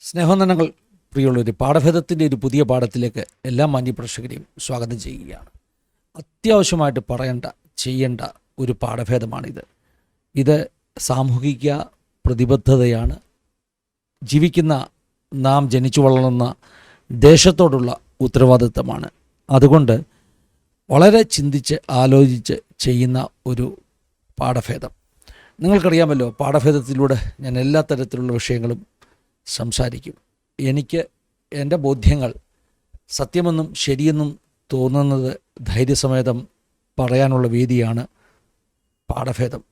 സ്നേഹനന്ദനങ്ങൾ പ്രിയുള്ളൊരു പാഠഭേദത്തിന്റെ ഒരു പുതിയ പാഠത്തിലേക്ക് എല്ലാ മാന്യപ്രേക്ഷകരെയും സ്വാഗതം ചെയ്യുകയാണ്. അത്യാവശ്യമായിട്ട് പറയേണ്ട ചെയ്യേണ്ട ഒരു പാഠഭേദമാണിത്. ഇത് സാമൂഹിക പ്രതിബദ്ധതയാണ്. ജീവിക്കുന്ന നാം ജനിച്ചു വളർന്ന ദേശത്തോടുള്ള ഉത്തരവാദിത്തമാണ്. അതുകൊണ്ട് വളരെ ചിന്തിച്ച് ആലോചിച്ച് ചെയ്യുന്ന ഒരു പാഠഭേദം. നിങ്ങൾക്കറിയാമല്ലോ പാഠഭേദത്തിലൂടെ ഞാൻ എല്ലാ തരത്തിലുള്ള വിഷയങ്ങളും സംസാരിക്കും. എനിക്ക് എന്റെ ബോധ്യങ്ങൾ സത്യമെന്നും ശരിയെന്നും തോന്നുന്നത് ധൈര്യസമേതം പറയാനുള്ള വേദിയാണ് പാഠഭേദം.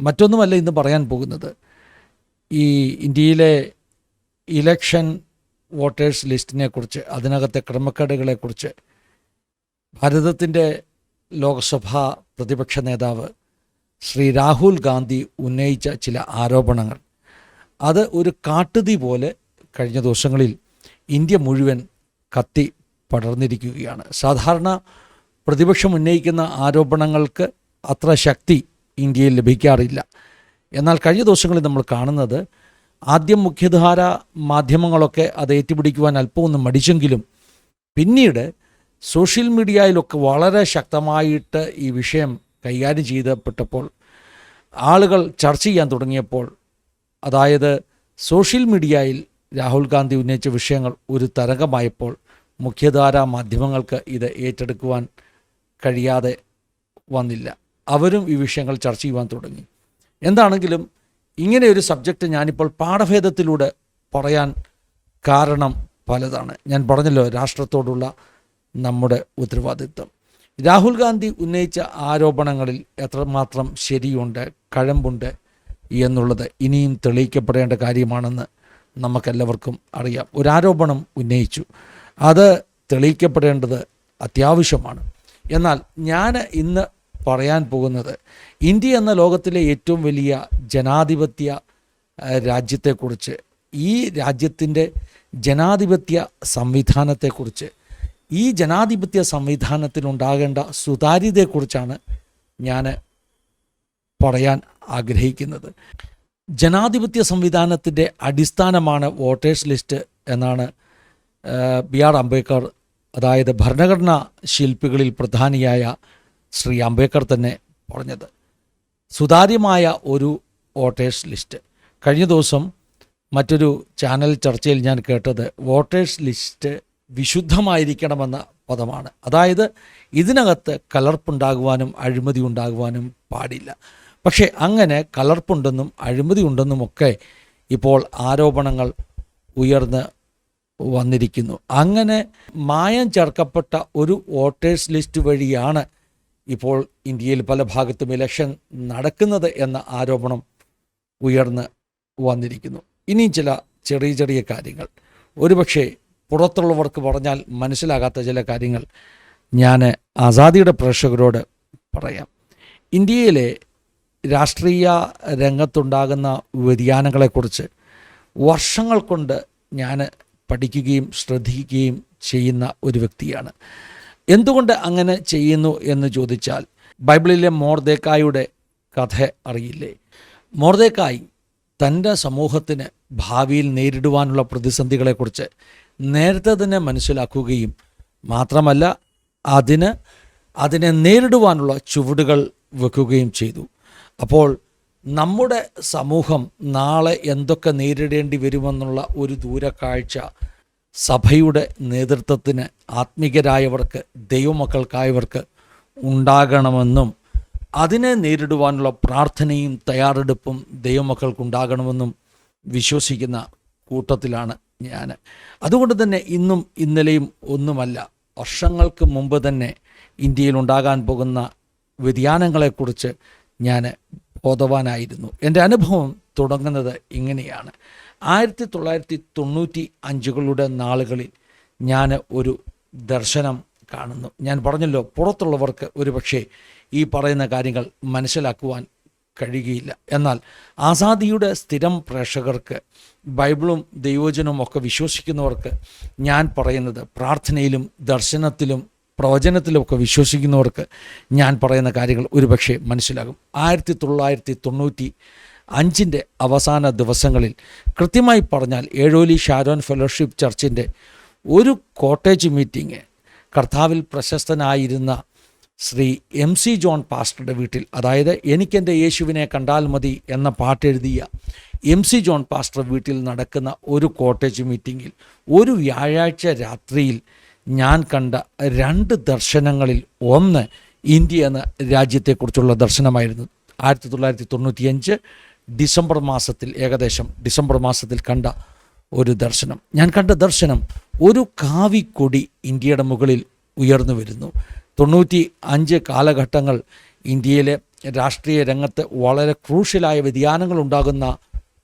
മറ്റൊന്നുമല്ല ഇന്ന് പറയാൻ പോകുന്നത്. ഈ ഇന്ത്യയിലെ ഇലക്ഷൻ വോട്ടേഴ്സ് ലിസ്റ്റിനെക്കുറിച്ച് അതിനകത്തെ ക്രമക്കേടുകളെക്കുറിച്ച് ഭാരതത്തിന്റെ ലോക്സഭാ പ്രതിപക്ഷ നേതാവ് ശ്രീ രാഹുൽ ഗാന്ധി ഉന്നയിച്ച ചില ആരോപണങ്ങൾ. അത് ഒരു കാട്ടുതീ പോലെ കഴിഞ്ഞ ദിവസങ്ങളിൽ ഇന്ത്യ മുഴുവൻ കത്തി പടർന്നിരിക്കുകയാണ്. സാധാരണ പ്രതിപക്ഷം ഉന്നയിക്കുന്ന ആരോപണങ്ങൾക്ക് അത്ര ശക്തി ഇന്ത്യയിൽ ലഭിക്കാറില്ല. എന്നാൽ കഴിഞ്ഞ ദിവസങ്ങളിൽ നമ്മൾ കാണുന്നത് ആദ്യം മുഖ്യധാര മാധ്യമങ്ങളൊക്കെ അത് ഏറ്റുപിടിക്കുവാൻ അല്പമൊന്ന് മടിച്ചെങ്കിലും പിന്നീട് സോഷ്യൽ മീഡിയയിലൊക്കെ വളരെ ശക്തമായിട്ട് ഈ വിഷയം കൈകാര്യം ചെയ്തപ്പെട്ടപ്പോൾ ആളുകൾ ചർച്ച ചെയ്യാൻ തുടങ്ങിയപ്പോൾ അതായത് സോഷ്യൽ മീഡിയയിൽ രാഹുൽ ഗാന്ധി ഉന്നയിച്ച വിഷയങ്ങൾ ഒരു തരംഗമായപ്പോൾ മുഖ്യധാരാ മാധ്യമങ്ങൾക്ക് ഇത് ഏറ്റെടുക്കുവാൻ കഴിയാതെ വന്നില്ല. അവരും ഈ വിഷയങ്ങൾ ചർച്ച ചെയ്യുവാൻ തുടങ്ങി. എന്താണെങ്കിലും ഇങ്ങനെ ഒരു സബ്ജക്റ്റ് ഞാനിപ്പോൾ പാഠഭേദത്തിലൂടെ പറയാൻ കാരണം പലതാണ്. ഞാൻ പറഞ്ഞല്ലോ രാഷ്ട്രത്തോടുള്ള നമ്മുടെ ഉത്തരവാദിത്വം. രാഹുൽ ഗാന്ധി ഉന്നയിച്ച ആരോപണങ്ങളിൽ എത്രമാത്രം ശരിയുണ്ട് കഴമ്പുണ്ട് എന്നുള്ളത് ഇനിയും തെളിയിക്കപ്പെടേണ്ട കാര്യമാണെന്ന് നമുക്കെല്ലാവർക്കും അറിയാം. ഒരാരോപണം ഉന്നയിച്ചു. അത് തെളിയിക്കപ്പെടേണ്ടത് അത്യാവശ്യമാണ്. എന്നാൽ ഞാൻ ഇന്ന് പറയാൻ പോകുന്നത് ഇന്ത്യ എന്ന ലോകത്തിലെ ഏറ്റവും വലിയ ജനാധിപത്യ രാജ്യത്തെക്കുറിച്ച് ഈ രാജ്യത്തിന്റെ ജനാധിപത്യ സംവിധാനത്തെക്കുറിച്ച് ഈ ജനാധിപത്യ സംവിധാനത്തിലുണ്ടാകേണ്ട സുതാര്യതയെക്കുറിച്ചാണ് ഞാൻ പറയാൻ ആഗ്രഹിക്കുന്നത്. ജനാധിപത്യ സംവിധാനത്തിന്റെ അടിസ്ഥാനമാണ് വോട്ടേഴ്സ് ലിസ്റ്റ് എന്നാണ് ബി ആർ അംബേദ്കർ അതായത് ഭരണഘടനാ ശില്പികളിൽ പ്രധാനിയായ ശ്രീ അംബേദ്കർ തന്നെ പറഞ്ഞത്. സുതാര്യമായ ഒരു വോട്ടേഴ്സ് ലിസ്റ്റ്. കഴിഞ്ഞ ദിവസം മറ്റൊരു ചാനൽ ചർച്ചയിൽ ഞാൻ കേട്ടത് വോട്ടേഴ്സ് ലിസ്റ്റ് വിശുദ്ധമായിരിക്കണമെന്ന പദമാണ്. അതായത് ഇതിനകത്ത് കലർപ്പുണ്ടാകുവാനും അഴിമതി ഉണ്ടാകുവാനും പാടില്ല. പക്ഷേ അങ്ങനെ കലർപ്പുണ്ടെന്നും അഴിമതി ഉണ്ടെന്നുമൊക്കെ ഇപ്പോൾ ആരോപണങ്ങൾ ഉയർന്ന് വന്നിരിക്കുന്നു. അങ്ങനെ മായം ചേർക്കപ്പെട്ട ഒരു വോട്ടേഴ്സ് ലിസ്റ്റ് വഴിയാണ് ഇപ്പോൾ ഇന്ത്യയിൽ പല ഭാഗത്തും ഇലക്ഷൻ നടക്കുന്നത് എന്ന ആരോപണം ഉയർന്ന് വന്നിരിക്കുന്നു. ഇനിയും ചില ചെറിയ ചെറിയ കാര്യങ്ങൾ. ഒരുപക്ഷെ പുറത്തുള്ളവർക്ക് പറഞ്ഞാൽ മനസ്സിലാകാത്ത ചില കാര്യങ്ങൾ ഞാൻ ആസാദിയുടെ പ്രേക്ഷകരോട് പറയാം. ഇന്ത്യയിലെ രാഷ്ട്രീയ രംഗത്തുണ്ടാകുന്ന വ്യതിയാനങ്ങളെക്കുറിച്ച് വർഷങ്ങൾ കൊണ്ട് ഞാൻ പഠിക്കുകയും ശ്രദ്ധിക്കുകയും ചെയ്യുന്ന ഒരു വ്യക്തിയാണ്. എന്തുകൊണ്ട് അങ്ങനെ ചെയ്യുന്നു എന്ന് ചോദിച്ചാൽ ബൈബിളിലെ മോർദേക്കായുടെ കഥ അറിയില്ലേ? മോർദേക്കായി തന്റെ സമൂഹത്തിന് ഭാവിയിൽ നേരിടുവാനുള്ള പ്രതിസന്ധികളെക്കുറിച്ച് നേരത്തെ തന്നെ മനസ്സിലാക്കുകയും മാത്രമല്ല അതിന് അതിനെ നേരിടുവാനുള്ള ചുവടുകൾ വെക്കുകയും ചെയ്തു. അപ്പോൾ നമ്മുടെ സമൂഹം നാളെ എന്തൊക്കെ നേരിടേണ്ടി വരുമെന്നുള്ള ഒരു ദൂരക്കാഴ്ച സഭയുടെ നേതൃത്വത്തിന് ആത്മീകരായവർക്ക് ദൈവമക്കൾക്കായവർക്ക് ഉണ്ടാകണമെന്നും അതിനെ നേരിടുവാനുള്ള പ്രാർത്ഥനയും തയ്യാറെടുപ്പും ദൈവമക്കൾക്കുണ്ടാകണമെന്നും വിശ്വസിക്കുന്ന കൂട്ടത്തിലാണ് ഞാൻ. അതുകൊണ്ട് തന്നെ ഇന്നും ഇന്നലെയും ഒന്നുമല്ല വർഷങ്ങൾക്ക് മുമ്പ് തന്നെ ഇന്ത്യയിൽ ഉണ്ടാകാൻ പോകുന്ന വ്യതിയാനങ്ങളെക്കുറിച്ച് ഞാൻ ബോധവാനായിരുന്നു. എന്റെ അനുഭവം തുടങ്ങുന്നത് ഇങ്ങനെയാണ്. ആയിരത്തി തൊള്ളായിരത്തി തൊണ്ണൂറ്റി അഞ്ചുകളുടെ നാളുകളിൽ ഞാൻ ഒരു ദർശനം കാണുന്നു. ഞാൻ പറഞ്ഞല്ലോ പുറത്തുള്ളവർക്ക് ഒരുപക്ഷെ ഈ പറയുന്ന കാര്യങ്ങൾ മനസ്സിലാക്കുവാൻ കഴിയുകയില്ല. എന്നാൽ ആസാദിയുടെ സ്ഥിരം പ്രേക്ഷകർക്ക് ബൈബിളും ദൈവജനവും ഒക്കെ വിശ്വസിക്കുന്നവർക്ക് ഞാൻ പറയുന്നത് പ്രാർത്ഥനയിലും ദർശനത്തിലും പ്രവചനത്തിലുമൊക്കെ വിശ്വസിക്കുന്നവർക്ക് ഞാൻ പറയുന്ന കാര്യങ്ങൾ ഒരുപക്ഷെ മനസ്സിലാകും. ആയിരത്തി തൊള്ളായിരത്തി തൊണ്ണൂറ്റി അഞ്ചിന്റെ അവസാന ദിവസങ്ങളിൽ കൃത്യമായി പറഞ്ഞാൽ ഏഴോലി ഷാരോൻ ഫെലോഷിപ്പ് ചർച്ചിന്റെ ഒരു കോട്ടേജ് മീറ്റിംഗ് കർത്താവിൽ പ്രശസ്തനായിരുന്ന ശ്രീ എം സി ജോൺ പാസ്റ്ററുടെ വീട്ടിൽ അതായത് എനിക്കെന്റെ യേശുവിനെ കണ്ടാൽ മതി എന്ന പാട്ടെഴുതിയ എം സി ജോൺ പാസ്റ്റർ വീട്ടിൽ നടക്കുന്ന ഒരു കോട്ടേജ് മീറ്റിങ്ങിൽ ഒരു വ്യാഴാഴ്ച രാത്രിയിൽ ഞാൻ കണ്ട രണ്ട് ദർശനങ്ങളിൽ ഒന്ന് ഇന്ത്യ എന്ന രാജ്യത്തെക്കുറിച്ചുള്ള ദർശനമായിരുന്നു. ആയിരത്തി തൊള്ളായിരത്തി തൊണ്ണൂറ്റിയഞ്ച് ഡിസംബർ മാസത്തിൽ ഏകദേശം ഡിസംബർ മാസത്തിൽ കണ്ട ഒരു ദർശനം. ഞാൻ കണ്ട ദർശനം ഒരു കാവിക്കൊടി ഇന്ത്യയുടെ മുകളിൽ ഉയർന്നു വരുന്നു. തൊണ്ണൂറ്റി അഞ്ച് കാലഘട്ടങ്ങൾ ഇന്ത്യയിലെ രാഷ്ട്രീയ രംഗത്ത് വളരെ ക്രൂഷ്യലായ വ്യതിയാനങ്ങൾ ഉണ്ടാകുന്ന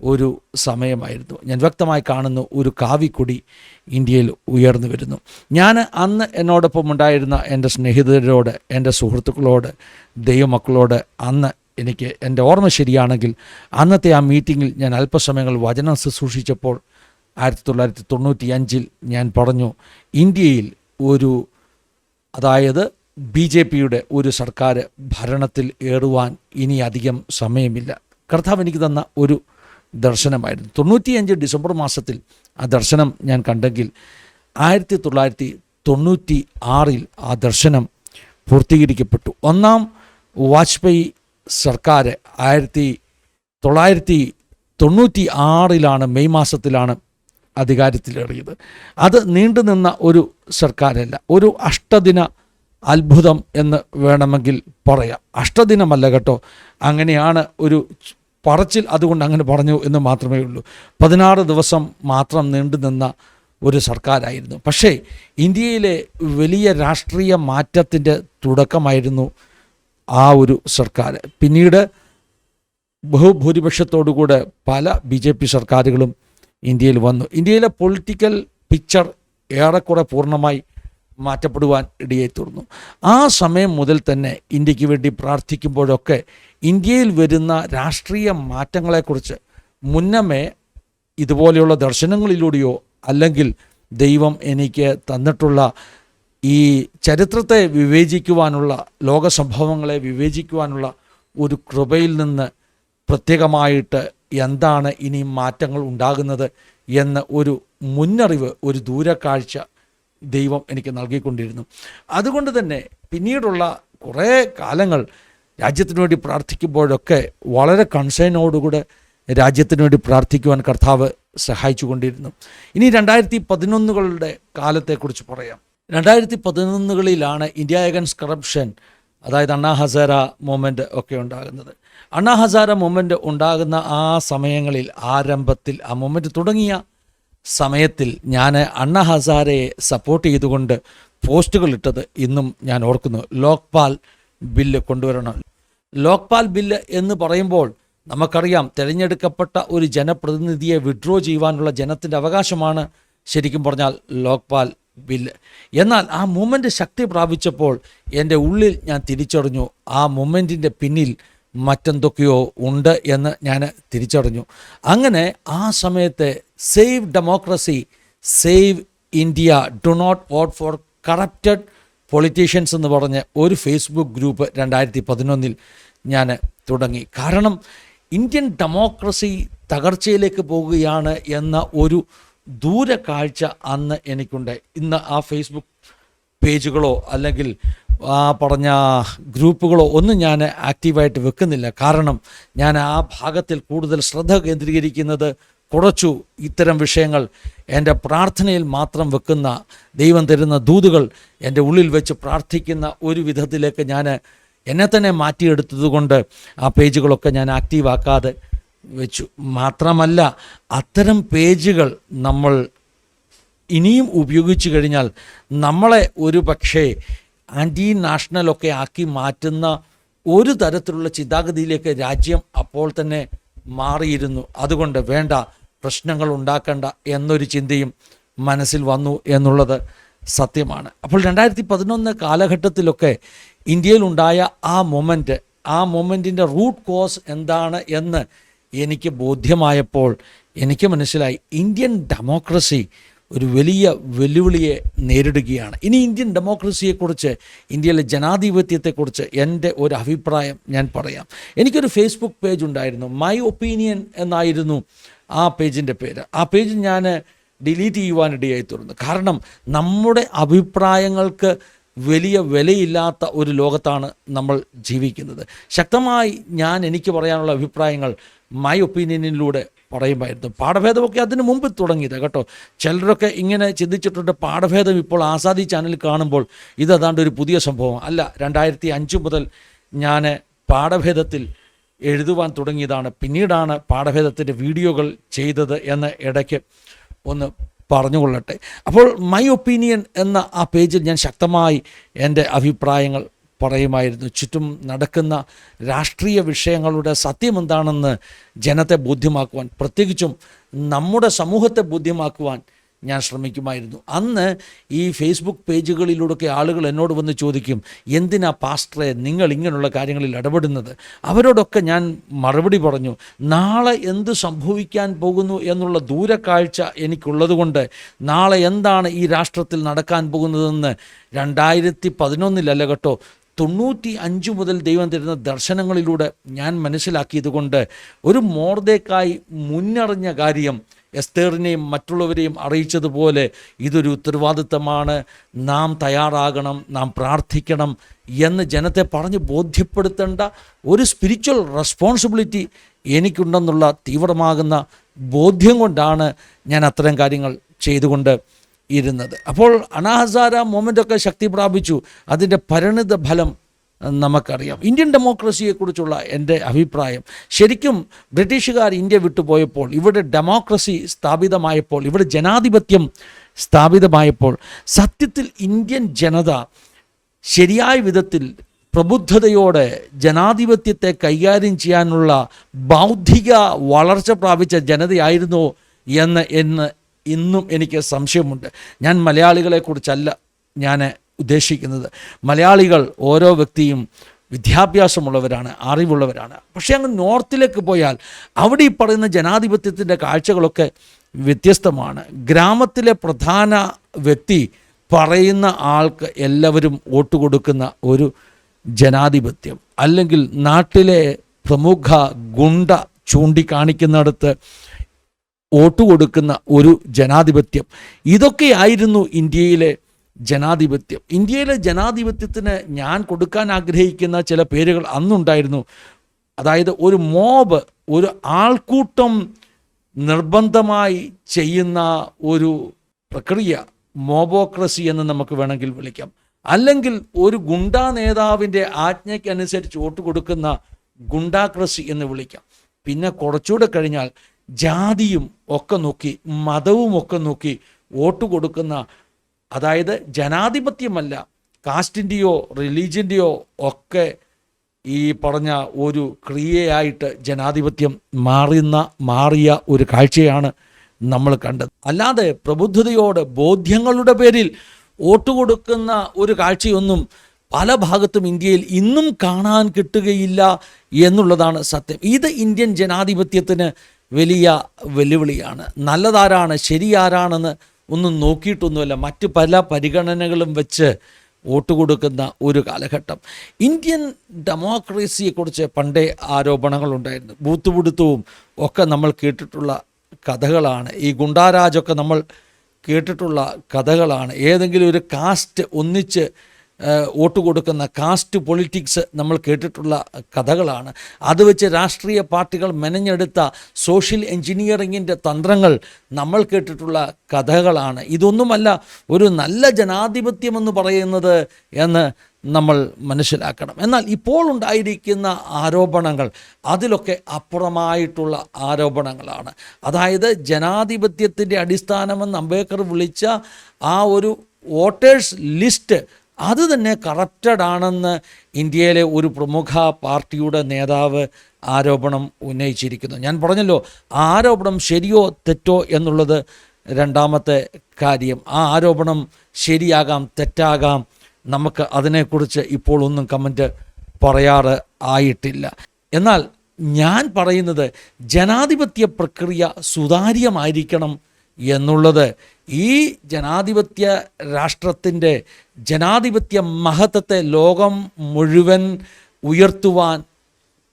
ഒരു സമയമായിരുന്നു. ഞാൻ വ്യക്തമായി കാണുന്നു ഒരു കാവിക്കൊടി ഇന്ത്യയിൽ ഉയർന്നു വരുന്നു. ഞാൻ അന്ന് എന്നോടൊപ്പം ഉണ്ടായിരുന്ന എന്റെ സ്നേഹിതരോട് എന്റെ സുഹൃത്തുക്കളോട് ദൈവമക്കളോട് അന്ന് എനിക്ക് എന്റെ ഓർമ്മ ശരിയാണെങ്കിൽ അന്നത്തെ ആ മീറ്റിങ്ങിൽ ഞാൻ അല്പസമയങ്ങൾ വചനം ശുശ്രൂഷിച്ചപ്പോൾ ആയിരത്തി തൊള്ളായിരത്തി തൊണ്ണൂറ്റി അഞ്ചിൽ ഞാൻ പറഞ്ഞു ഇന്ത്യയിൽ ഒരു അതായത് ബി ജെ പിയുടെ ഒരു സർക്കാർ ഭരണത്തിൽ ഏറുവാൻ ഇനി അധികം സമയമില്ല. കർത്താവ് എനിക്ക് തന്ന ഒരു ദർശനമായിരുന്നു. തൊണ്ണൂറ്റിയഞ്ച് ഡിസംബർ മാസത്തിൽ ആ ദർശനം ഞാൻ കണ്ടെങ്കിൽ ആയിരത്തി തൊള്ളായിരത്തി തൊണ്ണൂറ്റി ആറിൽ ആ ദർശനം പൂർത്തീകരിക്കപ്പെട്ടു. ഒന്നാം വാജ്പേയി സർക്കാർ ആയിരത്തി തൊള്ളായിരത്തി തൊണ്ണൂറ്റി ആറിലാണ് മെയ് മാസത്തിലാണ് അധികാരത്തിലേറിയത്. അത് നീണ്ടുനിന്ന ഒരു സർക്കാരല്ല. ഒരു അഷ്ടദിന അത്ഭുതം എന്ന് വേണമെങ്കിൽ പറയാം. അഷ്ടദിനമല്ല കേട്ടോ. അങ്ങനെയാണ് ഒരു പറച്ചിൽ അതുകൊണ്ട് അങ്ങനെ പറഞ്ഞു എന്ന് മാത്രമേ ഉള്ളൂ. പതിനാറ് ദിവസം മാത്രം നീണ്ടു നിന്ന ഒരു സർക്കാരായിരുന്നു. പക്ഷേ ഇന്ത്യയിലെ വലിയ രാഷ്ട്രീയ മാറ്റത്തിന്റെ തുടക്കമായിരുന്നു ആ ഒരു സർക്കാർ. പിന്നീട് ബഹുഭൂരിപക്ഷത്തോടുകൂടെ പല ബി ജെ പി സർക്കാരുകളും ഇന്ത്യയിൽ വന്നു. ഇന്ത്യയിലെ പൊളിറ്റിക്കൽ പിക്ചർ ഏറെക്കുറെ പൂർണമായി മാറ്റപ്പെടുവാൻ ഇടയായി തീർന്നു. ആ സമയം മുതൽ തന്നെ ഇന്ത്യയ്ക്ക് വേണ്ടി പ്രാർത്ഥിക്കുമ്പോഴൊക്കെ ഇന്ത്യയിൽ വരുന്ന രാഷ്ട്രീയ മാറ്റങ്ങളെക്കുറിച്ച് മുന്നമേ ഇതുപോലെയുള്ള ദർശനങ്ങളിലൂടെയോ അല്ലെങ്കിൽ ദൈവം എനിക്ക് തന്നിട്ടുള്ള ഈ ചരിത്രത്തെ വിവേചിക്കുവാനുള്ള ലോക സംഭവങ്ങളെ വിവേചിക്കുവാനുള്ള ഒരു കൃപയിൽ നിന്ന് പ്രത്യേകമായിട്ട് എന്താണ് ഇനി മാറ്റങ്ങൾ ഉണ്ടാകുന്നത് എന്ന ഒരു മുന്നറിവ് ഒരു ദൂരക്കാഴ്ച ദൈവം എനിക്ക് നൽകിക്കൊണ്ടിരുന്നു. അതുകൊണ്ട് തന്നെ പിന്നീടുള്ള കുറേ കാലങ്ങൾ രാജ്യത്തിനു വേണ്ടി പ്രാർത്ഥിക്കുമ്പോഴൊക്കെ വളരെ കൺസേനോടുകൂടെ രാജ്യത്തിനു വേണ്ടി പ്രാർത്ഥിക്കുവാൻ കർത്താവ് സഹായിച്ചു കൊണ്ടിരുന്നു ഇനി രണ്ടായിരത്തി പതിനൊന്നുകളുടെ കാലത്തെക്കുറിച്ച് പറയാം. രണ്ടായിരത്തി പതിനൊന്നുകളിലാണ് ഇന്ത്യ അഗൻസ് കറപ്ഷൻ അതായത് അണ്ണാ ഹസാര മൂമെന്റ് ഒക്കെ ഉണ്ടാകുന്നത്. അണ്ണാ ഹസാര മൂമെന്റ് ഉണ്ടാകുന്ന ആ സമയങ്ങളിൽ ആരംഭത്തിൽ ആ മൂമെന്റ് തുടങ്ങിയ സമയത്തിൽ ഞാൻ അണ്ണ ഹസാരയെ സപ്പോർട്ട് ചെയ്തുകൊണ്ട് പോസ്റ്റുകൾ ഇട്ടത് ഇന്നും ഞാൻ ഓർക്കുന്നു. ലോക്പാൽ ബില്ല് കൊണ്ടുവരണം. ലോക്പാൽ ബില്ല് എന്ന് പറയുമ്പോൾ നമുക്കറിയാം തിരഞ്ഞെടുക്കപ്പെട്ട ഒരു ജനപ്രതിനിധിയെ വിഡ്രോ ചെയ്യുവാനുള്ള ജനത്തിന്റെ അവകാശമാണ് ശരിക്കും പറഞ്ഞാൽ ലോക്പാൽ ബില്ല്. എന്നാൽ ആ മൂമെന്റ് ശക്തി പ്രാപിച്ചപ്പോൾ എന്റെ ഉള്ളിൽ ഞാൻ തിരിച്ചറിഞ്ഞു ആ മൂമെന്റിന്റെ പിന്നിൽ മറ്റെന്തൊക്കെയോ ഉണ്ട് എന്ന് ഞാൻ തിരിച്ചറിഞ്ഞു. അങ്ങനെ ആ സമയത്ത് save democracy save India do not vote for corrupted politicians എന്ന് പറഞ്ഞ് ഒരു ഫേസ്ബുക്ക് ഗ്രൂപ്പ് രണ്ടായിരത്തി പതിനൊന്നിൽ ഞാൻ തുടങ്ങി. കാരണം ഇന്ത്യൻ ഡെമോക്രസി തകർച്ചയിലേക്ക് പോവുകയാണ് എന്ന ഒരു ദൂരക്കാഴ്ച അന്ന് എനിക്കുണ്ട്. ഇന്ന് ആ ഫേസ്ബുക്ക് പേജുകളോ അല്ലെങ്കിൽ ആ പറഞ്ഞ ഗ്രൂപ്പുകളോ ഒന്നും ഞാൻ ആക്റ്റീവായിട്ട് വെക്കുന്നില്ല. കാരണം ഞാൻ ആ ഭാഗത്തിൽ കൂടുതൽ ശ്രദ്ധ കേന്ദ്രീകരിക്കുന്നത് കുറച്ചു ഇത്തരം വിഷയങ്ങൾ എന്റെ പ്രാർത്ഥനയിൽ മാത്രം വെക്കുന്ന ദൈവം തരുന്ന ദൂതുകൾ എന്റെ ഉള്ളിൽ വെച്ച് പ്രാർത്ഥിക്കുന്ന ഒരു വിധത്തിലേക്ക് ഞാൻ എന്നെ തന്നെ മാറ്റിയെടുത്തതുകൊണ്ട് ആ പേജുകളൊക്കെ ഞാൻ ആക്റ്റീവാക്കാതെ വെച്ചു. മാത്രമല്ല അത്തരം പേജുകൾ നമ്മൾ ഇനിയും ഉപയോഗിച്ചു കഴിഞ്ഞാൽ നമ്മളെ ഒരു പക്ഷേ ആന്റി നാഷണലൊക്കെ ആക്കി മാറ്റുന്ന ഒരു തരത്തിലുള്ള ചിന്താഗതിയിലേക്ക് രാജ്യം അപ്പോൾ തന്നെ മാറിയിരുന്നു. അതുകൊണ്ട് വേണ്ട പ്രശ്നങ്ങൾ ഉണ്ടാക്കേണ്ട എന്നൊരു ചിന്തയും മനസ്സിൽ വന്നു എന്നുള്ളത് സത്യമാണ്. അപ്പോൾ രണ്ടായിരത്തി പതിനൊന്ന് കാലഘട്ടത്തിലൊക്കെ ഇന്ത്യയിലുണ്ടായ ആ മൊമെന്റ് ആ മൊമെന്റിന്റെ റൂട്ട് കോസ് എന്താണ് എന്ന് എനിക്ക് ബോധ്യമായപ്പോൾ എനിക്ക് മനസ്സിലായി. ഇന്ത്യൻ ഡെമോക്രസി ഒരു വലിയ വെല്ലുവിളിയെ നേരിടുകയാണ്. ഇനി ഇന്ത്യൻ ഡെമോക്രസിയെക്കുറിച്ച് ഇന്ത്യയിലെ ജനാധിപത്യത്തെക്കുറിച്ച് എന്റെ ഒരു അഭിപ്രായം ഞാൻ പറയാം. എനിക്കൊരു ഫേസ്ബുക്ക് പേജ് ഉണ്ടായിരുന്നു. മൈ ഒപ്പീനിയൻ എന്നായിരുന്നു ആ പേജിന്റെ പേര്. ആ പേജ് ഞാൻ ഡിലീറ്റ് ചെയ്യുവാനിടയായി തീർന്നു കാരണം നമ്മുടെ അഭിപ്രായങ്ങൾക്ക് വലിയ വിലയില്ലാത്ത ഒരു ലോകത്താണ് നമ്മൾ ജീവിക്കുന്നത്. ശക്തമായി ഞാൻ എനിക്ക് പറയാനുള്ള അഭിപ്രായങ്ങൾ മൈ ഒപ്പീനിയനിലൂടെ പറയുമായിരുന്നു. പാഠഭേദമൊക്കെ അതിന് മുമ്പ് തുടങ്ങിയത് കേട്ടോ. ചിലരൊക്കെ ഇങ്ങനെ ചിന്തിച്ചിട്ടുണ്ട് പാഠഭേദം ഇപ്പോൾ ആസാദി ചാനലിൽ കാണുമ്പോൾ ഇത് അതാണ്ട് ഒരു പുതിയ സംഭവം. അല്ല രണ്ടായിരത്തി അഞ്ച് മുതൽ ഞാൻ പാഠഭേദത്തിൽ എഴുതുവാൻ തുടങ്ങിയതാണ്. പിന്നീടാണ് പാഠഭേദത്തിന്റെ വീഡിയോകൾ ചെയ്തത് എന്ന് ഇടയ്ക്ക് ഒന്ന് പറഞ്ഞുകൊള്ളട്ടെ. അപ്പോൾ മൈ ഒപ്പീനിയൻ എന്ന ആ പേജിൽ ഞാൻ ശക്തമായി എന്റെ അഭിപ്രായങ്ങൾ പറയുമായിരുന്നു ചുറ്റും നടക്കുന്ന രാഷ്ട്രീയ വിഷയങ്ങളുടെ സത്യം എന്താണെന്ന് ജനത്തെ ബോധ്യമാക്കുവാൻ പ്രത്യേകിച്ചും നമ്മുടെ സമൂഹത്തെ ബോധ്യമാക്കുവാൻ ഞാൻ ശ്രമിക്കുമായിരുന്നു. അന്ന് ഈ ഫേസ്ബുക്ക് പേജുകളിലൂടെയൊക്കെ ആളുകൾ എന്നോട് വന്ന് ചോദിക്കും എന്തിനാ പാസ്റ്ററെ നിങ്ങൾ ഇങ്ങനെയുള്ള കാര്യങ്ങളിൽ ഇടപെടുന്നത്? അവരോടൊക്കെ ഞാൻ മറുപടി പറഞ്ഞു നാളെ എന്ത് സംഭവിക്കാൻ പോകുന്നു എന്നുള്ള ദൂരക്കാഴ്ച എനിക്കുള്ളതുകൊണ്ട് നാളെ എന്താണ് ഈ രാഷ്ട്രത്തിൽ നടക്കാൻ പോകുന്നതെന്ന് രണ്ടായിരത്തി പതിനൊന്നിലല്ല കേട്ടോ തൊണ്ണൂറ്റി അഞ്ച് മുതൽ ദൈവം തരുന്ന ദർശനങ്ങളിലൂടെ ഞാൻ മനസ്സിലാക്കിയത് കൊണ്ട് ഒരു മോർദേക്കായി മുന്നറിഞ്ഞ കാര്യം എസ്തേറിനെയും മറ്റുള്ളവരെയും അറിയിച്ചതുപോലെ ഇതൊരു ഉത്തരവാദിത്തമാണ്. നാം തയ്യാറാകണം നാം പ്രാർത്ഥിക്കണം എന്ന് ജനത്തെ പറഞ്ഞ് ബോധ്യപ്പെടുത്തേണ്ട ഒരു സ്പിരിച്വൽ റെസ്പോൺസിബിലിറ്റി എനിക്കുണ്ടെന്നുള്ള തീവ്രമാകുന്ന ബോധ്യം കൊണ്ടാണ് ഞാൻ അത്തരം കാര്യങ്ങൾ ചെയ്തുകൊണ്ട് ഇരുന്നത്. അപ്പോൾ അനാഹസാര മൊമെന്റൊക്കെ ശക്തി പ്രാപിച്ചു. അതിന്റെ പരിണിത ഫലം നമുക്കറിയാം. ഇന്ത്യൻ ഡെമോക്രസിയെക്കുറിച്ചുള്ള എന്റെ അഭിപ്രായം. ശരിക്കും ബ്രിട്ടീഷുകാർ ഇന്ത്യ വിട്ടുപോയപ്പോൾ ഇവിടെ ഡെമോക്രസി സ്ഥാപിതമായപ്പോൾ ഇവിടെ ജനാധിപത്യം സ്ഥാപിതമായപ്പോൾ സത്യത്തിൽ ഇന്ത്യൻ ജനത ശരിയായ വിധത്തിൽ പ്രബുദ്ധതയോടെ ജനാധിപത്യത്തെ കൈകാര്യം ചെയ്യാനുള്ള ബൗദ്ധിക വളർച്ച പ്രാപിച്ച ജനതയായിരുന്നോ എന്ന് എന്ന് ഇന്നും എനിക്ക് സംശയമുണ്ട്. ഞാൻ മലയാളികളെക്കുറിച്ചല്ല ഞാൻ ഉദ്ദേശിക്കുന്നത്. മലയാളികൾ ഓരോ വ്യക്തിയും വിദ്യാഭ്യാസമുള്ളവരാണ് അറിവുള്ളവരാണ്. പക്ഷേ അങ്ങ് നോർത്തിലേക്ക് പോയാൽ അവിടെ ഈ പറയുന്ന ജനാധിപത്യത്തിന്റെ കാഴ്ചകളൊക്കെ വ്യത്യസ്തമാണ്. ഗ്രാമത്തിലെ പ്രധാന വ്യക്തി പറയുന്ന ആൾക്ക് എല്ലാവരും വോട്ട് കൊടുക്കുന്ന ഒരു ജനാധിപത്യം. അല്ലെങ്കിൽ നാട്ടിലെ പ്രമുഖ ഗുണ്ട ചൂണ്ടിക്കാണിക്കുന്നിടത്ത് വോട്ട് കൊടുക്കുന്ന ഒരു ജനാധിപത്യം. ഇതൊക്കെയായിരുന്നു ഇന്ത്യയിലെ ജനാധിപത്യം. ഇന്ത്യയിലെ ജനാധിപത്യത്തിന് ഞാൻ കൊടുക്കാൻ ആഗ്രഹിക്കുന്ന ചില പേരുകൾ അന്നുണ്ടായിരുന്നു. അതായത് ഒരു മോബ് ഒരു ആൾക്കൂട്ടം നിർബന്ധമായി ചെയ്യുന്ന ഒരു പ്രക്രിയ മോബോക്രസി എന്ന് നമുക്ക് വേണമെങ്കിൽ വിളിക്കാം. അല്ലെങ്കിൽ ഒരു ഗുണ്ടാ നേതാവിന്റെ ആജ്ഞയ്ക്കനുസരിച്ച് വോട്ട് കൊടുക്കുന്ന ഗുണ്ടാക്രസി എന്ന് വിളിക്കാം. പിന്നെ കുറച്ചുകൂടെ കഴിഞ്ഞാൽ ജാതിയും ഒക്കെ നോക്കി മതവും ഒക്കെ നോക്കി വോട്ട് കൊടുക്കുന്ന അതായത് ജനാധിപത്യമല്ല കാസ്റ്റിന്റെയോ റിലീജിയന്റെയോ ഒക്കെ ഈ പറഞ്ഞ ഒരു ക്രിയയായിട്ട് ജനാധിപത്യം മാറുന്ന മാറിയ ഒരു കാഴ്ചയാണ് നമ്മൾ കണ്ടത്. അല്ലാതെ പ്രബുദ്ധതയോടെ ബോധ്യങ്ങളുടെ പേരിൽ വോട്ട് കൊടുക്കുന്ന ഒരു കാഴ്ചയൊന്നും പല ഭാഗത്തും ഇന്ത്യയിൽ ഇന്നും കാണാൻ കിട്ടുകയില്ല എന്നുള്ളതാണ് സത്യം. ഇത് ഇന്ത്യൻ ജനാധിപത്യത്തിന് വലിയ വെല്ലുവിളിയാണ്. നല്ലതാരാണ് ശരിയാരാണെന്ന് ഒന്നും നോക്കിയിട്ടൊന്നുമല്ല. മറ്റ് പല പരിഗണനകളും വെച്ച് വോട്ട് കൊടുക്കുന്ന ഒരു കാലഘട്ടം. ഇന്ത്യൻ ഡെമോക്രസിയെക്കുറിച്ച് പണ്ടേ ആരോപണങ്ങളുണ്ടായിരുന്നു. ബൂത്ത് പിടുത്തവും ഒക്കെ നമ്മൾ കേട്ടിട്ടുള്ള കഥകളാണ്. ഈ ഗുണ്ടാരാജൊക്കെ നമ്മൾ കേട്ടിട്ടുള്ള കഥകളാണ്. ഏതെങ്കിലും ഒരു കാസ്റ്റ് ഒന്നിച്ച് വോട്ട് കൊടുക്കുന്ന കാസ്റ്റ് പൊളിറ്റിക്സ് നമ്മൾ കേട്ടിട്ടുള്ള കഥകളാണ്. അത് വെച്ച് രാഷ്ട്രീയ പാർട്ടികൾ മെനഞ്ഞെടുത്ത സോഷ്യൽ എഞ്ചിനീയറിങ്ങിന്റെ തന്ത്രങ്ങൾ നമ്മൾ കേട്ടിട്ടുള്ള കഥകളാണ്. ഇതൊന്നുമല്ല ഒരു നല്ല ജനാധിപത്യമെന്ന് പറയുന്നത് എന്ന് നമ്മൾ മനസ്സിലാക്കണം. എന്നാൽ ഇപ്പോൾ ഉണ്ടായിരിക്കുന്ന ആരോപണങ്ങൾ അതിലൊക്കെ അപ്പുറമായിട്ടുള്ള ആരോപണങ്ങളാണ്. അതായത് ജനാധിപത്യത്തിന്റെ അടിസ്ഥാനമെന്ന് അംബേദ്കർ വിളിച്ച ആ ഒരു വോട്ടേഴ്സ് ലിസ്റ്റ് അത് തന്നെ കറപ്റ്റഡ് ആണെന്ന് ഇന്ത്യയിലെ ഒരു പ്രമുഖ പാർട്ടിയുടെ നേതാവ് ആരോപണം ഉന്നയിച്ചിരിക്കുന്നു. ഞാൻ പറഞ്ഞല്ലോ ആരോപണം ശരിയോ തെറ്റോ എന്നുള്ളത് രണ്ടാമത്തെ കാര്യം. ആ ആരോപണം ശരിയാകാം തെറ്റാകാം നമുക്ക് അതിനെക്കുറിച്ച് ഇപ്പോൾ ഒന്നും കമന്റ് പറയാറ് ആയിട്ടില്ല. എന്നാൽ ഞാൻ പറയുന്നത് ജനാധിപത്യ പ്രക്രിയ സുതാര്യമായിരിക്കണം എന്നുള്ളത് ഈ ജനാധിപത്യ രാഷ്ട്രത്തിന്റെ ജനാധിപത്യ മഹത്വത്തെ ലോകം മുഴുവൻ ഉയർത്തുവാൻ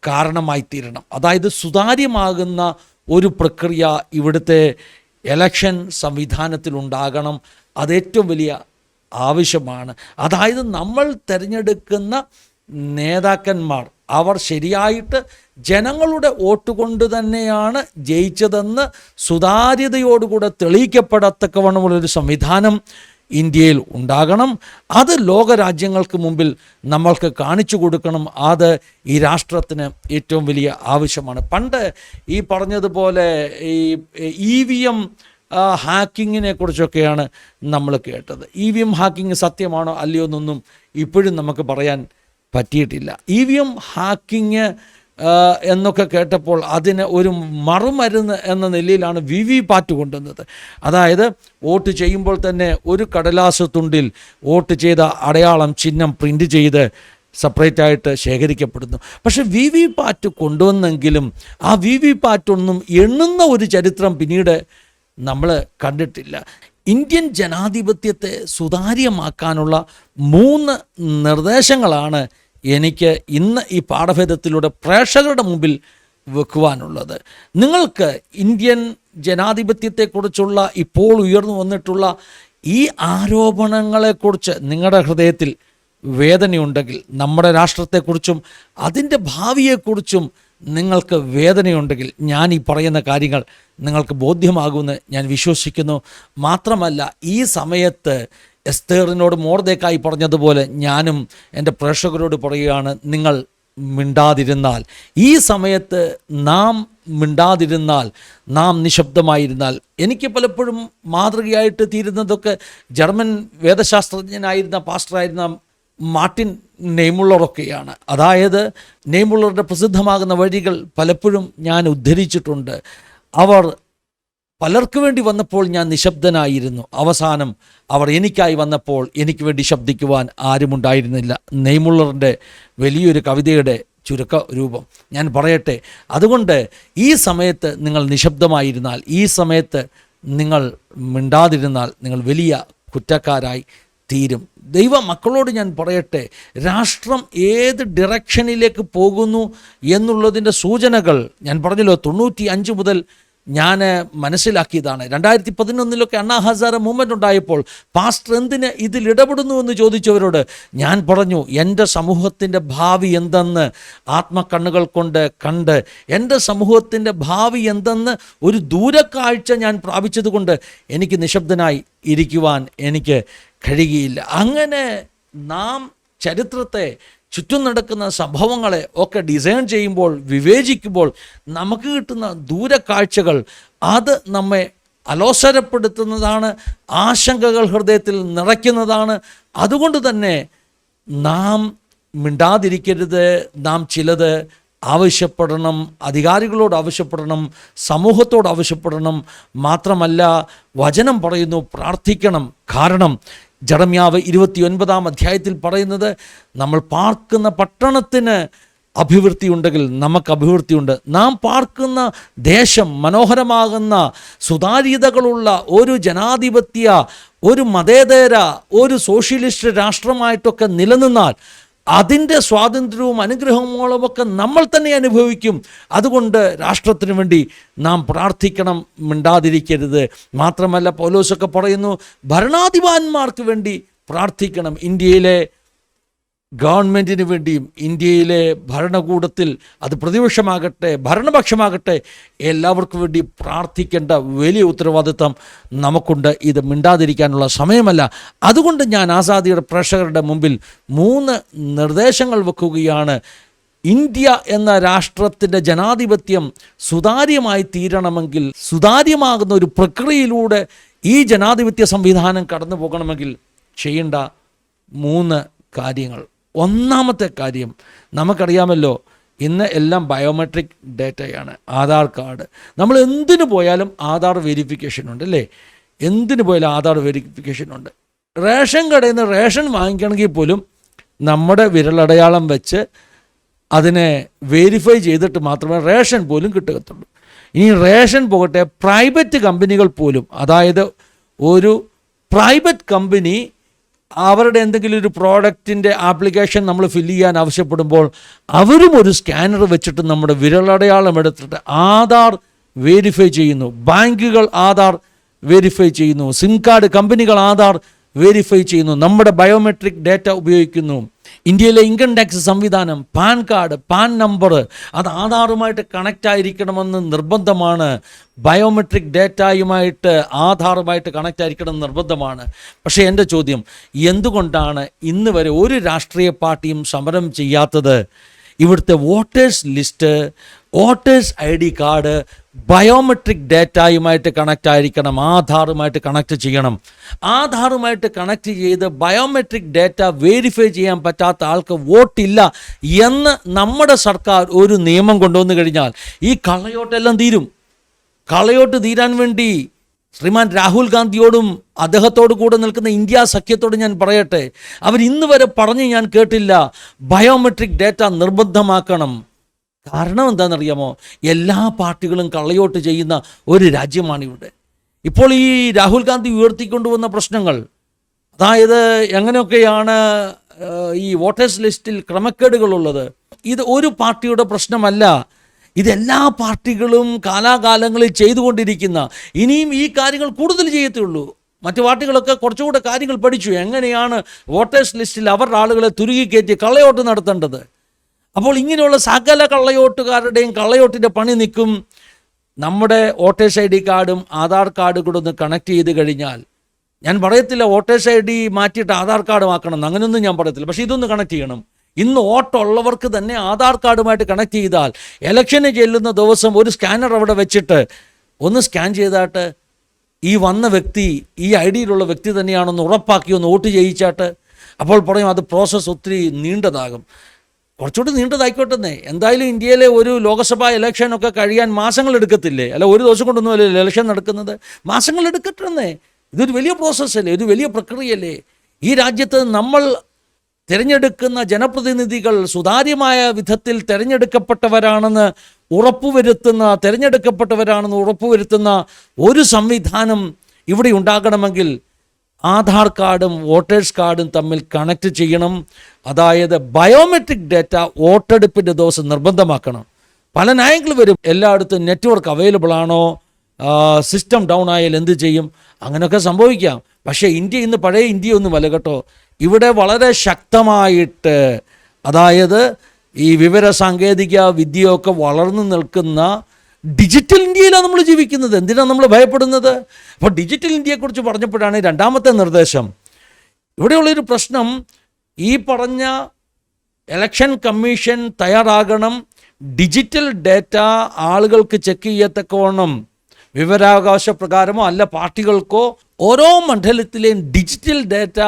കാരണമായി തീരണം അതായത് സുതാര്യമാകുന്ന ഒരു പ്രക്രിയ ഇവിടുത്തെ എലക്ഷൻ സംവിധാനത്തിലുണ്ടാകണം. അത് ഏറ്റവും വലിയ ആവശ്യമാണ്. അതായത് നമ്മൾ തിരഞ്ഞെടുക്കുന്ന നേതാക്കന്മാർ. അവർ ശരിയായിട്ട് ജനങ്ങളുടെ വോട്ട് കൊണ്ട് തന്നെയാണ് ജയിച്ചതെന്ന് സുതാര്യതയോടുകൂടെ തെളിയിക്കപ്പെടത്തക്കവണ്ണമുള്ളൊരു സംവിധാനം ഇന്ത്യയിൽ ഉണ്ടാകണം. അത് ലോകരാജ്യങ്ങൾക്ക് മുമ്പിൽ നമ്മൾക്ക് കാണിച്ചു കൊടുക്കണം. അത് ഈ രാഷ്ട്രത്തിന് ഏറ്റവും വലിയ ആവശ്യമാണ്. പണ്ട് ഈ പറഞ്ഞതുപോലെ ഈ ഇ വി എം ഹാക്കിങ്ങിനെ കുറിച്ചൊക്കെയാണ് നമ്മൾ കേട്ടത്. ഇ വി എം ഹാക്കിങ് സത്യമാണോ അല്ലയോ എന്നൊന്നും ഇപ്പോഴും നമുക്ക് പറയാൻ പറ്റിയിട്ടില്ല. ഇ വി എം ഹാക്കിങ് എന്നൊക്കെ കേട്ടപ്പോൾ അതിന് ഒരു മറുമരുന്ന് എന്ന നിലയിലാണ് വി വി പാറ്റ് കൊണ്ടുവന്നത്. അതായത് വോട്ട് ചെയ്യുമ്പോൾ തന്നെ ഒരു കടലാസ് തുണ്ടിൽ വോട്ട് ചെയ്ത അടയാളം ചിഹ്നം പ്രിന്റ് ചെയ്ത് സെപ്പറേറ്റായിട്ട് ശേഖരിക്കപ്പെടുന്നു. പക്ഷേ വി വി പാറ്റ് കൊണ്ടുവന്നെങ്കിലും ആ വി വി പാറ്റൊന്നും എണ്ണുന്ന ഒരു ചരിത്രം പിന്നീട് നമ്മൾ കണ്ടിട്ടില്ല. ഇന്ത്യൻ ജനാധിപത്യത്തെ സുതാര്യമാക്കാനുള്ള മൂന്ന് നിർദ്ദേശങ്ങളാണ് എനിക്ക് ഇന്ന് ഈ പാഠഭേദത്തിലൂടെ പ്രേക്ഷകരുടെ മുമ്പിൽ വെക്കുവാനുള്ളത്. നിങ്ങൾക്ക് ഇന്ത്യൻ ജനാധിപത്യത്തെക്കുറിച്ചുള്ള ഇപ്പോൾ ഉയർന്നു വന്നിട്ടുള്ള ഈ ആരോപണങ്ങളെക്കുറിച്ച് നിങ്ങളുടെ ഹൃദയത്തിൽ വേദനയുണ്ടെങ്കിൽ നമ്മുടെ രാഷ്ട്രത്തെക്കുറിച്ചും അതിന്റെ ഭാവിയെക്കുറിച്ചും നിങ്ങൾക്ക് വേദനയുണ്ടെങ്കിൽ ഞാൻ ഈ പറയുന്ന കാര്യങ്ങൾ നിങ്ങൾക്ക് ബോധ്യമാകുമെന്ന് ഞാൻ വിശ്വസിക്കുന്നു. മാത്രമല്ല ഈ സമയത്ത് എസ്തേറിനോട് മോർദേക്കായി പറഞ്ഞതുപോലെ ഞാനും എന്റെ പ്രേക്ഷകരോട് പറയുകയാണ് നിങ്ങൾ മിണ്ടാതിരുന്നാൽ ഈ സമയത്ത് നാം മിണ്ടാതിരുന്നാൽ നാം നിശബ്ദമായിരുന്നാൽ. എനിക്ക് പലപ്പോഴും മാതൃകയായിട്ട് തീരുന്നതൊക്കെ ജർമ്മൻ വേദശാസ്ത്രജ്ഞനായിരുന്ന പാസ്റ്ററായിരുന്ന മാർട്ടിൻ നെയ്മുള്ളറൊക്കെയാണ്. അതായത് നെയ്മുള്ളറുടെ പ്രസിദ്ധമാകുന്ന വഴികൾ പലപ്പോഴും ഞാൻ ഉദ്ധരിച്ചിട്ടുണ്ട്. അവർ പലർക്കു വേണ്ടി വന്നപ്പോൾ ഞാൻ നിശബ്ദനായിരുന്നു. അവസാനം അവർ എനിക്കായി വന്നപ്പോൾ എനിക്ക് വേണ്ടി ശബ്ദിക്കുവാൻ ആരുമുണ്ടായിരുന്നില്ല. നെയ്മുള്ളറിന്റെ വലിയൊരു കവിതയുടെ ചുരുക്ക രൂപം. ഞാൻ പറയട്ടെ അതുകൊണ്ട് ഈ സമയത്ത് നിങ്ങൾ നിശബ്ദമായിരുന്നാൽ ഈ സമയത്ത് നിങ്ങൾ മിണ്ടാതിരുന്നാൽ നിങ്ങൾ വലിയ കുറ്റക്കാരായി തീരും. ദൈവ മക്കളോട് ഞാൻ പറയട്ടെ രാഷ്ട്രം ഏത് ഡിറക്ഷനിലേക്ക് പോകുന്നു എന്നുള്ളതിന്റെ സൂചനകൾ ഞാൻ പറഞ്ഞല്ലോ തൊണ്ണൂറ്റി അഞ്ച് മുതൽ ഞാൻ മനസ്സിലാക്കിയതാണ്. രണ്ടായിരത്തി പതിനൊന്നിലൊക്കെ അണ്ണാ ഹസാര മൂവ്മെന്റ് ഉണ്ടായപ്പോൾ പാസ്റ്റർ എന്തിന് ഇതിൽ ഇടപെടുന്നു എന്ന് ചോദിച്ചവരോട് ഞാൻ പറഞ്ഞു എന്റെ സമൂഹത്തിന്റെ ഭാവി എന്തെന്ന് ആത്മക്കണ്ണുകൾ കൊണ്ട് കണ്ട് എന്റെ സമൂഹത്തിന്റെ ഭാവി എന്തെന്ന് ഒരു ദൂരക്കാഴ്ച ഞാൻ പ്രാപിച്ചതുകൊണ്ട് എനിക്ക് നിശബ്ദനായി ഇരിക്കുവാൻ എനിക്ക് കഴിയുകയില്ല. അങ്ങനെ നാം ചരിത്രത്തെ ചുറ്റും നടക്കുന്ന സംഭവങ്ങളെ ഒക്കെ ഡിസൈൻ ചെയ്യുമ്പോൾ വിവേചിക്കുമ്പോൾ നമുക്ക് കിട്ടുന്ന ദൂരക്കാഴ്ചകൾ അത് നമ്മെ അലോസരപ്പെടുത്തുന്നതാണ് ആശങ്കകൾ ഹൃദയത്തിൽ നിറയ്ക്കുന്നതാണ്. അതുകൊണ്ട് തന്നെ നാം മിണ്ടാതിരിക്കരുത് നാം ചിലത് ആവശ്യപ്പെടണം അധികാരികളോട് ആവശ്യപ്പെടണം സമൂഹത്തോട് ആവശ്യപ്പെടണം. മാത്രമല്ല വചനം പറയുന്നു പ്രാർത്ഥിക്കണം. കാരണം ജറമ്യാവ് ഇരുപത്തിയൊൻപതാം അധ്യായത്തിൽ പറയുന്നത് നമ്മൾ പാർക്കുന്ന പട്ടണത്തിന് അഭിവൃദ്ധി ഉണ്ടെങ്കിൽ നമുക്ക് അഭിവൃദ്ധിയുണ്ട്. നാം പാർക്കുന്ന ദേശം മനോഹരമാകുന്ന സുതാര്യതകളുള്ള ഒരു ജനാധിപത്യ ഒരു മതേതര ഒരു സോഷ്യലിസ്റ്റ് രാഷ്ട്രമായിട്ടൊക്കെ നിലനിന്നാൽ അതിന്റെ സ്വാതന്ത്ര്യവും അനുഗ്രഹങ്ങളും ഒക്കെ നമ്മൾ തന്നെ അനുഭവിക്കും. അതുകൊണ്ട് രാഷ്ട്രത്തിന് വേണ്ടി നാം പ്രാർത്ഥിക്കണം മിണ്ടാതിരിക്കരുത്. മാത്രമല്ല പൗലോസൊക്കെ പറയുന്നു ഭരണാധിപന്മാർക്ക് വേണ്ടി പ്രാർത്ഥിക്കണം. ഇന്ത്യയിലെ ഗവൺമെന്റിന് വേണ്ടിയും ഇന്ത്യയിലെ ഭരണകൂടത്തിൽ അത് പ്രതിപക്ഷമാകട്ടെ ഭരണപക്ഷമാകട്ടെ എല്ലാവർക്കും വേണ്ടി പ്രാർത്ഥിക്കേണ്ട വലിയ ഉത്തരവാദിത്വം നമുക്കുണ്ട്. ഇത് മിണ്ടാതിരിക്കാനുള്ള സമയമല്ല. അതുകൊണ്ട് ഞാൻ ആസാദിയുടെ പ്രേക്ഷകരുടെ മുമ്പിൽ മൂന്ന് നിർദ്ദേശങ്ങൾ വെക്കുകയാണ്. ഇന്ത്യ എന്ന രാഷ്ട്രത്തിന്റെ ജനാധിപത്യം സുതാര്യമായി തീരണമെങ്കിൽ സുതാര്യമാകുന്ന ഒരു പ്രക്രിയയിലൂടെ ഈ ജനാധിപത്യ സംവിധാനം കടന്നു പോകണമെങ്കിൽ ചെയ്യേണ്ട മൂന്ന് കാര്യങ്ങൾ. ഒന്നാമത്തെ കാര്യം നമുക്കറിയാമല്ലോ ഇന്ന് എല്ലാം ബയോമെട്രിക് ഡേറ്റയാണ് ആധാർ കാർഡ് നമ്മൾ എന്തിനു പോയാലും ആധാർ വെരിഫിക്കേഷൻ ഉണ്ട് അല്ലേ? എന്തിനു പോയാലും ആധാർ വെരിഫിക്കേഷൻ ഉണ്ട്. റേഷൻ കടയിൽ നിന്ന് റേഷൻ വാങ്ങിക്കണമെങ്കിൽ പോലും നമ്മുടെ വിരലടയാളം വെച്ച് അതിനെ വെരിഫൈ ചെയ്തിട്ട് മാത്രമേ റേഷൻ പോലും കിട്ടുകത്തുള്ളൂ ഇനി റേഷൻ പോകട്ടെ പ്രൈവറ്റ് കമ്പനികൾ പോലും അതായത് ഒരു പ്രൈവറ്റ് കമ്പനി അവരുടെ എന്തെങ്കിലും ഒരു പ്രോഡക്റ്റിന്റെ ആപ്ലിക്കേഷൻ നമ്മൾ ഫില്ല് ചെയ്യാൻ ആവശ്യപ്പെടുമ്പോൾ അവരും ഒരു സ്കാനർ വെച്ചിട്ട് നമ്മുടെ വിരലടയാളം എടുത്തിട്ട് ആധാർ വെരിഫൈ ചെയ്യുന്നു. ബാങ്കുകൾ ആധാർ വെരിഫൈ ചെയ്യുന്നു. സിം കാർഡ് കമ്പനികൾ ആധാർ വെരിഫൈ ചെയ്യുന്നു. നമ്മുടെ ബയോമെട്രിക് ഡേറ്റ ഉപയോഗിക്കുന്നു. ഇന്ത്യയിലെ ഇൻകം ടാക്സ് സംവിധാനം പാൻ കാർഡ് പാൻ നമ്പർ അത് ആധാറുമായിട്ട് കണക്റ്റ് ആയിരിക്കണമെന്ന് നിർബന്ധമാണ്. ബയോമെട്രിക് ഡേറ്റയുമായിട്ട് ആധാറുമായിട്ട് കണക്റ്റ് ആയിരിക്കണം നിർബന്ധമാണ്. പക്ഷേ എന്റെ ചോദ്യം എന്തുകൊണ്ടാണ് ഇന്ന് വരെ ഒരു രാഷ്ട്രീയ പാർട്ടിയും സമരം ചെയ്യാത്തത്? ഇവിടുത്തെ voters list voters I D card biometric ഡേറ്റയുമായിട്ട് connect ആയിരിക്കണം ആധാറുമായിട്ട് കണക്ട് ചെയ്യണം. ആധാറുമായിട്ട് കണക്ട് ചെയ്ത് ബയോമെട്രിക് ഡേറ്റ വെരിഫൈ ചെയ്യാൻ പറ്റാത്ത ആൾക്ക് വോട്ടില്ല എന്ന് നമ്മുടെ സർക്കാർ ഒരു നിയമം കൊണ്ടുവന്നു കഴിഞ്ഞാൽ ഈ കള്ളയോട്ടെല്ലാം തീരും. കളയോട്ട് തീരാൻ വേണ്ടി ശ്രീമാൻ രാഹുൽ ഗാന്ധിയോടും അദ്ദേഹത്തോട് കൂടെ നിൽക്കുന്ന ഇന്ത്യ സഖ്യത്തോട് ഞാൻ പറയട്ടെ അവർ ഇന്ന് വരെ പറഞ്ഞ് ഞാൻ കേട്ടില്ല ബയോമെട്രിക് ഡേറ്റ നിർബന്ധമാക്കണം. കാരണം എന്താണെന്നറിയാമോ? എല്ലാ പാർട്ടികളും കള്ളയോട്ട് ചെയ്യുന്ന ഒരു രാജ്യമാണ് ഇവിടെ. ഇപ്പോൾ ഈ രാഹുൽ ഗാന്ധി ഉയർത്തിക്കൊണ്ടുവന്ന പ്രശ്നങ്ങൾ അതായത് എങ്ങനെയൊക്കെയാണ് ഈ വോട്ടേഴ്സ് ലിസ്റ്റിൽ ക്രമക്കേടുകളുള്ളത് ഇത് ഒരു പാർട്ടിയുടെ പ്രശ്നമല്ല. ഇതെല്ലാ പാർട്ടികളും കാലാകാലങ്ങളിൽ ചെയ്തുകൊണ്ടിരിക്കുന്ന ഇനിയും ഈ കാര്യങ്ങൾ കൂടുതൽ ചെയ്യത്തുള്ളൂ. മറ്റു പാർട്ടികളൊക്കെ കുറച്ചുകൂടെ കാര്യങ്ങൾ പഠിച്ചു. എങ്ങനെയാണ് വോട്ടേഴ്സ് ലിസ്റ്റിൽ അവരുടെ ആളുകളെ തുരുകി കയറ്റി കള്ളയോട്ട് നടത്തേണ്ടത്? അപ്പോൾ ഇങ്ങനെയുള്ള സകല കള്ളയോട്ടുകാരുടെയും കള്ളയോട്ടിന്റെ പണി നിൽക്കും. നമ്മുടെ വോട്ടേഴ്സ് ഐ ഡി കാർഡും ആധാർ കാർഡും കൂടെ ഒന്ന് കണക്ട് ചെയ്ത് കഴിഞ്ഞാൽ ഞാൻ പറയത്തില്ല വോട്ടേഴ്സ് ഐ ഡി മാറ്റിയിട്ട് ആധാർ കാർഡ് ആക്കണം. അങ്ങനെയൊന്നും ഞാൻ പറയത്തില്ല. പക്ഷേ ഇതൊന്ന് കണക്ട് ചെയ്യണം. ഇന്ന് വോട്ടുള്ളവർക്ക് തന്നെ ആധാർ കാർഡുമായിട്ട് കണക്ട് ചെയ്താൽ ഇലക്ഷന് ചെല്ലുന്ന ദിവസം ഒരു സ്കാനർ അവിടെ വെച്ചിട്ട് ഒന്ന് സ്കാൻ ചെയ്താട്ട് ഈ വന്ന വ്യക്തി ഈ ഐ ഡിയിലുള്ള വ്യക്തി തന്നെയാണെന്ന് ഉറപ്പാക്കി ഒന്ന് വോട്ട് ചെയ്യിച്ചാട്ട് അപ്പോൾ പറയും അത് പ്രോസസ്സ് ഒത്തിരി നീണ്ടതാകും. കുറച്ചുകൂടി നീണ്ടതായിക്കോട്ടെന്നേ. എന്തായാലും ഇന്ത്യയിലെ ഒരു ലോക്സഭാ ഇലക്ഷനൊക്കെ കഴിയാൻ മാസങ്ങൾ എടുക്കത്തില്ലേ? അല്ല ഒരു ദിവസം കൊണ്ടൊന്നും അല്ലേ ഇലക്ഷൻ നടക്കുന്നത്? മാസങ്ങൾ എടുക്കട്ടെന്നേ. ഇതൊരു വലിയ പ്രോസസ്സല്ലേ ഒരു വലിയ പ്രക്രിയയല്ലേ? ഈ രാജ്യത്ത് നമ്മൾ തിരഞ്ഞെടുക്കുന്ന ജനപ്രതിനിധികൾ സുതാര്യമായ വിധത്തിൽ തിരഞ്ഞെടുക്കപ്പെട്ടവരാണെന്ന് ഉറപ്പുവരുത്തുന്ന തിരഞ്ഞെടുക്കപ്പെട്ടവരാണെന്ന് ഉറപ്പുവരുത്തുന്ന ഒരു സംവിധാനം ഇവിടെ ഉണ്ടാകണമെങ്കിൽ ആധാർ കാർഡും വോട്ടേഴ്സ് കാർഡും തമ്മിൽ കണക്ട് ചെയ്യണം. അതായത് ബയോമെട്രിക് ഡേറ്റ വോട്ടെടുപ്പിന്റെ ദിവസം നിർബന്ധമാക്കണം. പല നയങ്ങൾ വരും. എല്ലായിടത്തും നെറ്റ്വർക്ക് അവൈലബിൾ ആണോ? സിസ്റ്റം ഡൗൺ ആയാൽ എന്ത് ചെയ്യും? അങ്ങനെയൊക്കെ സംഭവിക്കാം. പക്ഷേ ഇന്ത്യ ഇന്ന് പഴയ ഇന്ത്യ വല കേട്ടോ. ഇവിടെ വളരെ ശക്തമായിട്ട് അതായത് ഈ വിവര സാങ്കേതിക വിദ്യയൊക്കെ വളർന്നു നിൽക്കുന്ന ഡിജിറ്റൽ ഇന്ത്യയിലാണ് നമ്മൾ ജീവിക്കുന്നത്. എന്തിനാണ് നമ്മൾ ഭയപ്പെടുന്നത്? അപ്പോൾ ഡിജിറ്റൽ ഇന്ത്യയെക്കുറിച്ച് പറഞ്ഞപ്പോഴാണ് രണ്ടാമത്തെ നിർദ്ദേശം. ഇവിടെയുള്ളൊരു പ്രശ്നം ഈ പറഞ്ഞ ഇലക്ഷൻ കമ്മീഷൻ തയ്യാറാകണം ഡിജിറ്റൽ ഡേറ്റ ആളുകൾക്ക് ചെക്ക് ചെയ്യത്തക്കവണ്ണം വിവരാവകാശ പ്രകാരമോ അല്ല പാർട്ടികൾക്കോ ഓരോ മണ്ഡലത്തിലെയും ഡിജിറ്റൽ ഡേറ്റ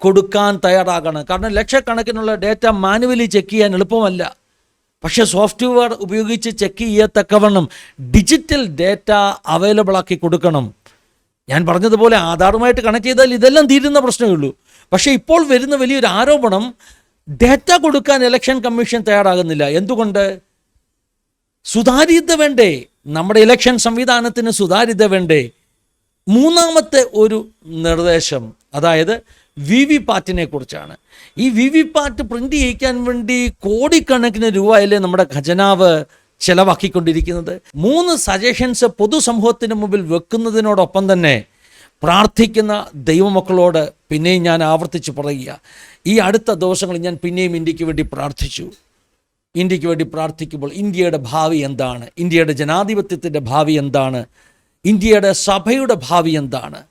കൊടുക്കാൻ തയ്യാറാകണം. കാരണം ലക്ഷക്കണക്കിനുള്ള ഡേറ്റ മാനുവലി ചെക്ക് ചെയ്യാൻ എളുപ്പമല്ല. പക്ഷേ സോഫ്റ്റ്വെയർ ഉപയോഗിച്ച് ചെക്ക് ചെയ്യത്തക്കവണ്ണം ഡിജിറ്റൽ ഡേറ്റ അവൈലബിൾ ആക്കി കൊടുക്കണം. ഞാൻ പറഞ്ഞതുപോലെ ആധാറുമായിട്ട് കണക്ട് ചെയ്താൽ ഇതെല്ലാം തീരുന്ന പ്രശ്നമേ ഉള്ളൂ. പക്ഷേ ഇപ്പോൾ വരുന്ന വലിയൊരു ആരോപണം ഡേറ്റ കൊടുക്കാൻ ഇലക്ഷൻ കമ്മീഷൻ തയ്യാറാകുന്നില്ല. എന്തുകൊണ്ട്? സുതാര്യത വേണ്ടേ? നമ്മുടെ ഇലക്ഷൻ സംവിധാനത്തിന് സുതാര്യത വേണ്ടേ? മൂന്നാമത്തെ ഒരു നിർദ്ദേശം. അതായത് വി വി പാറ്റിനെ കുറിച്ചാണ്. ഈ വി വി പാറ്റ് പ്രിന്റ് ചെയ്യിക്കാൻ വേണ്ടി കോടിക്കണക്കിന് രൂപയല്ലേ നമ്മുടെ ഖജനാവ് ചെലവാക്കിക്കൊണ്ടിരിക്കുന്നത്. മൂന്ന് സജഷൻസ് പൊതുസമൂഹത്തിന് മുമ്പിൽ വെക്കുന്നതിനോടൊപ്പം തന്നെ പ്രാർത്ഥിക്കുന്ന ദൈവമക്കളോട് പിന്നെയും ഞാൻ ആവർത്തിച്ച് പറയുക. ഈ അടുത്ത ദിവസങ്ങളിൽ ഞാൻ പിന്നെയും ഇന്ത്യയ്ക്ക് വേണ്ടി പ്രാർത്ഥിച്ചു. ഇന്ത്യയ്ക്ക് വേണ്ടി പ്രാർത്ഥിക്കുമ്പോൾ ഇന്ത്യയുടെ ഭാവി എന്താണ്? ഇന്ത്യയുടെ ജനാധിപത്യത്തിന്റെ ഭാവി എന്താണ്? ഇന്ത്യയുടെ സഭയുടെ ഭാവി എന്താണ്?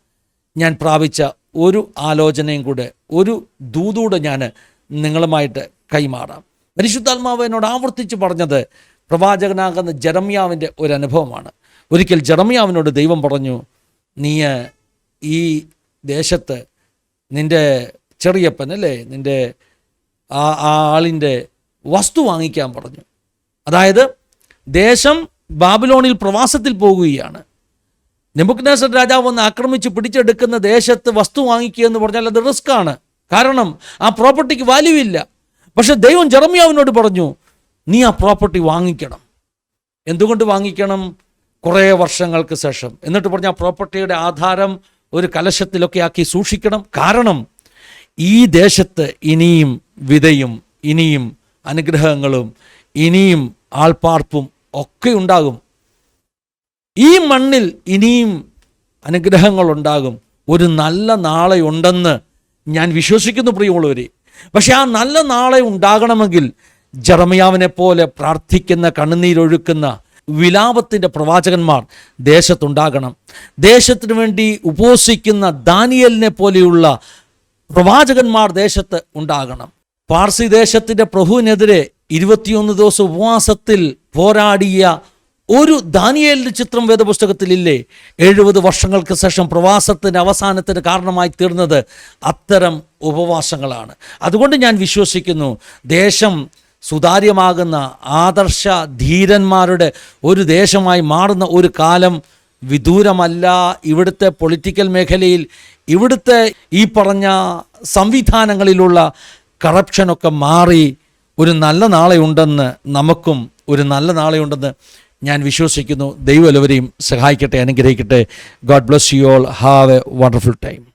ഞാൻ പ്രാപിച്ച ഒരു ആലോചനയും കൂടെ ഒരു ദൂതൂടെ ഞാൻ നിങ്ങളുമായിട്ട് കൈമാറാം. പരിശുദ്ധാത്മാവ് എന്നോട് ആവർത്തിച്ച് പറഞ്ഞത് പ്രവാചകനാകുന്ന ജെറമ്യാവിന്റെ ഒരു അനുഭവമാണ്. ഒരിക്കൽ ജെറമ്യാവിനോട് ദൈവം പറഞ്ഞു നീ ഈ ദേശത്ത് നിന്റെ ചെറിയപ്പൻ അല്ലേ നിന്റെ ആ ആ ആളിന്റെ വസ്തു വാങ്ങിക്കാൻ പറഞ്ഞു. അതായത് ദേശം ബാബിലോണിൽ പ്രവാസത്തിൽ പോകുകയാണ്. നെബുക്നേസർ രാജാവ് ഒന്ന് ആക്രമിച്ച് പിടിച്ചെടുക്കുന്ന ദേശത്ത് വസ്തു വാങ്ങിക്കുക എന്ന് പറഞ്ഞാൽ അത് റിസ്ക് ആണ്. കാരണം ആ പ്രോപ്പർട്ടിക്ക് വാല്യൂ ഇല്ല. പക്ഷെ ദൈവം ജെറമിയാവിനോട് പറഞ്ഞു നീ ആ പ്രോപ്പർട്ടി വാങ്ങിക്കണം. എന്തുകൊണ്ട് വാങ്ങിക്കണം? കുറേ വർഷങ്ങൾക്ക് ശേഷം. എന്നിട്ട് പറഞ്ഞ പ്രോപ്പർട്ടിയുടെ ആധാരം ഒരു കലശത്തിലൊക്കെ ആക്കി സൂക്ഷിക്കണം. കാരണം ഈ ദേശത്ത് ഇനിയും വിതയും ഇനിയും അനുഗ്രഹങ്ങളും ഇനിയും ആൾപ്പാർപ്പും ഒക്കെ ഉണ്ടാകും. ഈ മണ്ണിൽ ഇനിയും അനുഗ്രഹങ്ങളുണ്ടാകും. ഒരു നല്ല നാളെ ഉണ്ടെന്ന് ഞാൻ വിശ്വസിക്കുന്നു പ്രിയമുള്ളവരെ. പക്ഷെ ആ നല്ല നാളെ ഉണ്ടാകണമെങ്കിൽ ജറമയാവിനെ പോലെ പ്രാർത്ഥിക്കുന്ന കണ്ണുനീരൊഴുക്കുന്ന വിലാപത്തിന്റെ പ്രവാചകന്മാർ ദേശത്തുണ്ടാകണം. ദേശത്തിനു വേണ്ടി ഉപസിക്കുന്ന ദാനിയലിനെ പോലെയുള്ള പ്രവാചകന്മാർ ദേശത്ത് ഉണ്ടാകണം. പാർസി ദേശത്തിന്റെ പ്രഭുവിനെതിരെ ഇരുപത്തിയൊന്ന് ദിവസം ഉപവാസത്തിൽ പോരാടിയ ഒരു ദാനിയേലിന്റെ ചിത്രം വേദപുസ്തകത്തിലില്ലേ? എഴുപത് വർഷങ്ങൾക്ക് ശേഷം പ്രവാസത്തിന്റെ അവസാനത്തിന് കാരണമായി തീർന്നത് അത്തരം ഉപവാസങ്ങളാണ്. അതുകൊണ്ട് ഞാൻ വിശ്വസിക്കുന്നു ദേശം സുതാര്യമാകുന്ന ആദർശ ധീരന്മാരുടെ ഒരു ദേശമായി മാറുന്ന ഒരു കാലം വിദൂരമല്ല. ഇവിടുത്തെ പൊളിറ്റിക്കൽ മേഖലയിൽ ഇവിടുത്തെ ഈ പറഞ്ഞ സംവിധാനങ്ങളിലുള്ള കറപ്ഷനൊക്കെ മാറി ഒരു നല്ല നാളെ ഉണ്ടെന്ന് നമുക്കും ഒരു നല്ല നാളെ ഉണ്ടെന്ന് ഞാൻ വിശ്വസിക്കുന്നു ദൈവം എല്ലാവരെയും സഹായിക്കട്ടെ അനുഗ്രഹിക്കട്ടെ. God bless you all have a wonderful time